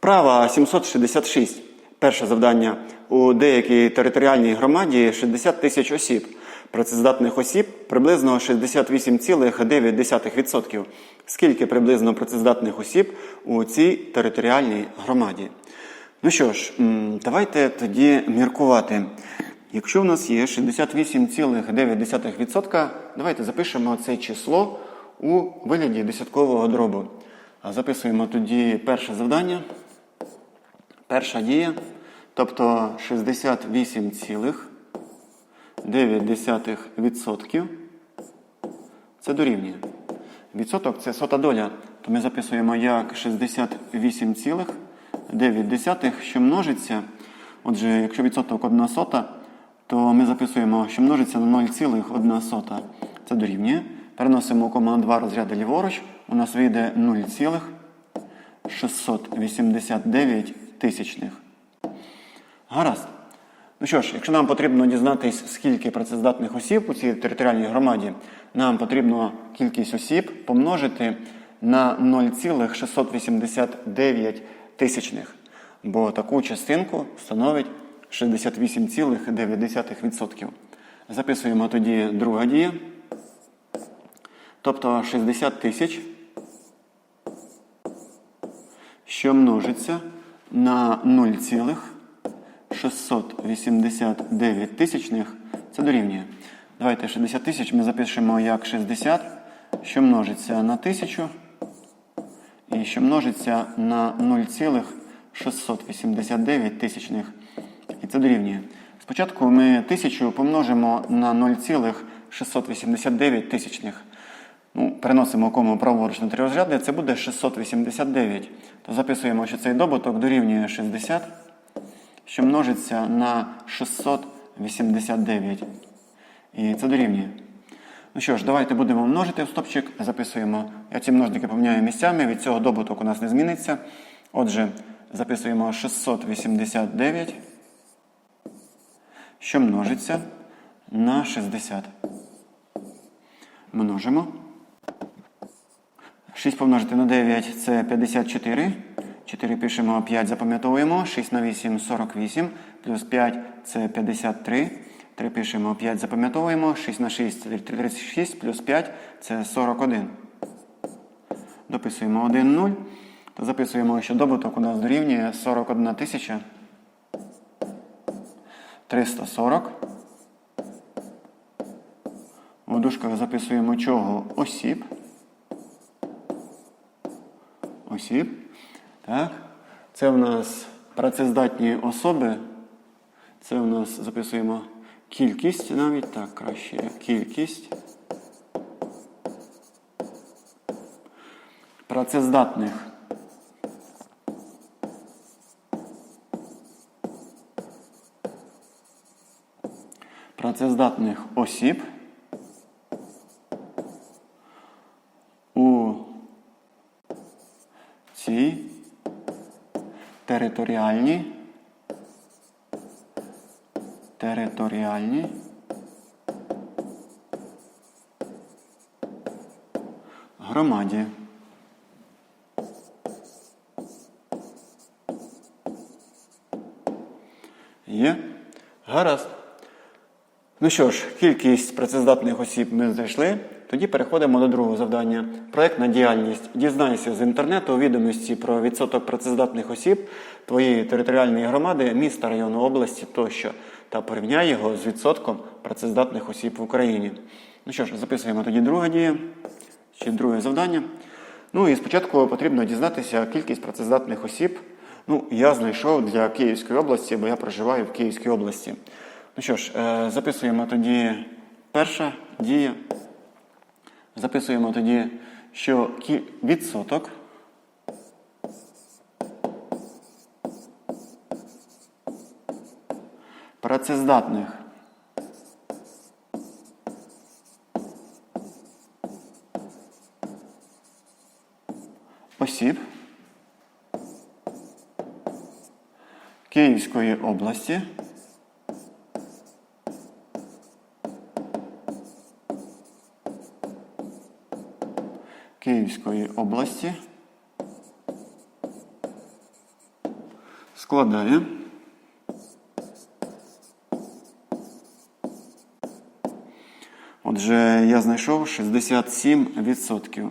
Вправа 766. Перше завдання. У деякій територіальній громаді 60 тисяч осіб. Працездатних осіб приблизно 68,9%. Скільки приблизно працездатних осіб у цій територіальній громаді? Ну що ж, давайте тоді міркувати. Якщо в нас є 68,9%, давайте запишемо це число у вигляді десяткового дробу. Записуємо тоді перше завдання. Перша дія, тобто 68,9% це дорівнює. Відсоток це сота доля, то ми записуємо як 68,9, що множиться. Отже, якщо відсоток 1 сота, то ми записуємо, що множиться на 0,1 сота. Це дорівнює. Переносимо кома на 2 розряди ліворуч. У нас вийде 0,689 тисячних. Гаразд. Ну що ж, якщо нам потрібно дізнатись, скільки працездатних осіб у цій територіальній громаді, нам потрібно кількість осіб помножити на 0,689 тисячних. Бо таку частинку становить 68,9%. Записуємо тоді друга дія. Тобто 60 тисяч, що множиться на 0,689 тисячних, це дорівнює. Давайте 60 тисяч ми запишемо як 60, що множиться на 1000, і що множиться на 0,689 тисячних. І це дорівнює. Спочатку ми 1000 помножимо на 0,689 тисячних. Ну, переносимо кому праворуч на три розряди, це буде 689. То записуємо, що цей добуток дорівнює 60, що множиться на 689. І це дорівнює. Ну що ж, давайте будемо множити в стопчик, записуємо. Я ці множники поміняю місцями, від цього добуток у нас не зміниться. Отже, записуємо 689, що множиться на 60. Множимо. 6 помножити на 9 це 54. 4 пишемо, 5 запам'ятовуємо. 6 на 8 48. Плюс 5 це 53. 3 пишемо, 5 запам'ятовуємо. 6 на 6 це 36, плюс 5 це 41. Дописуємо 1, 0. То записуємо, що добуток у нас дорівнює 41 тисяча 340. У дужках записуємо чого осіб. Осіб. Так. Це в нас працездатні особи. Це у нас записуємо кількість навіть. Так, краще кількість. Працездатних. Працездатних осіб. у цій територіальній територіальній громаді. Є? Гаразд. Ну що ж, кількість працездатних осіб ми знайшли. Тоді переходимо до другого завдання. Проектна діяльність. Дізнайся з інтернету відомості про відсоток працездатних осіб твоєї територіальної громади, міста, району, області тощо, та порівняй його з відсотком працездатних осіб в Україні. Ну що ж, записуємо тоді друга дія, чи друге завдання. Ну і спочатку потрібно дізнатися кількість працездатних осіб. Ну, я знайшов для Київської області, бо я проживаю в Київській області. Ну що ж, е, записуємо тоді перша дія. Записуємо тоді, що відсоток. Працездатних. Осіб. Київської області Київської області складає. Отже, я знайшов 67%.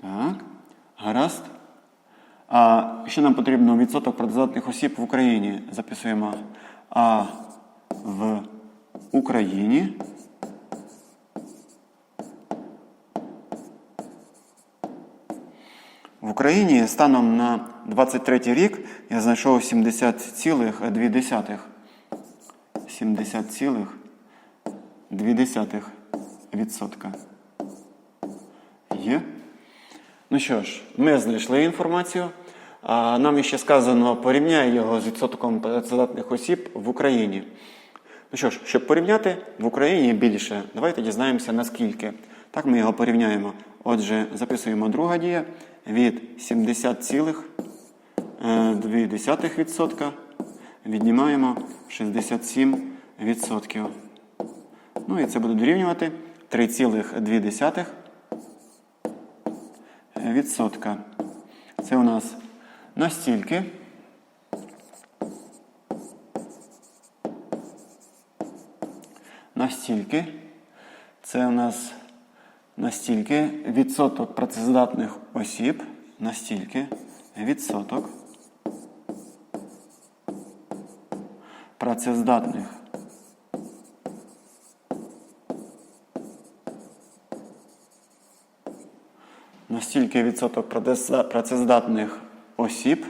Так, гаразд. А ще нам потрібно відсоток працездатних осіб в Україні. Записуємо А в Україні. В Україні станом на 23 рік я знайшов 70,2. 70,2%. Є. Ну що ж, ми знайшли інформацію. Нам ще сказано, порівняй його з відсотком працездатних осіб в Україні. Ну що ж, щоб порівняти, в Україні більше. Давайте дізнаємося наскільки. Так ми його порівняємо. Отже, записуємо друга дія від 70,2% віднімаємо 67%. Ну і це буде дорівнювати 3,2%. Відсотка. Це у нас настільки. Настільки. Це у нас настільки відсоток працездатних осіб. Настільки відсоток працездатних настільки відсоток працездатних осіб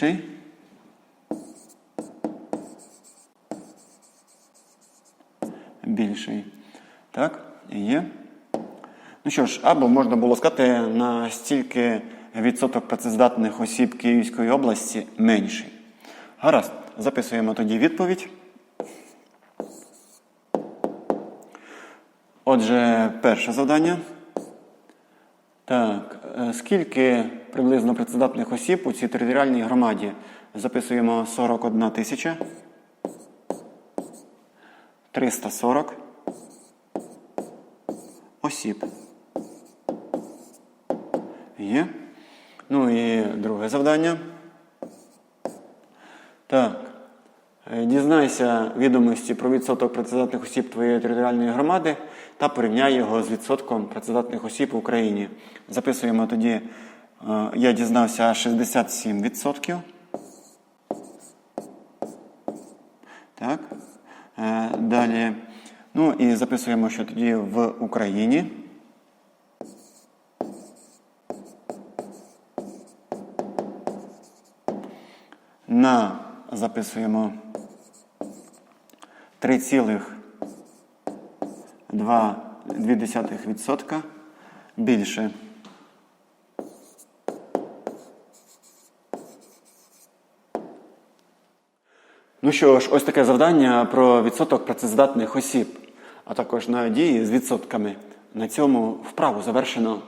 більший більший. Так, є. Ну що ж, або можна було сказати, настільки відсоток працездатних осіб Київської області менший. Гаразд, записуємо тоді відповідь. Отже, перше завдання. Так, е, скільки приблизно працездатних осіб у цій територіальній громаді? Записуємо 41 тисяча. 340 осіб. Є. Ну і друге завдання. Так. Е, Дізнайся відомості про відсоток працездатних осіб твоєї територіальної громади та порівняй його з відсотком працездатних осіб в Україні. Записуємо тоді, я дізнався 67%. Так. Е, Далі. Ну і записуємо, що тоді в Україні. На записуємо 3,2% більше. Ну що ж, ось таке завдання про відсоток працездатних осіб, а також на дії з відсотками. На цьому вправу завершено.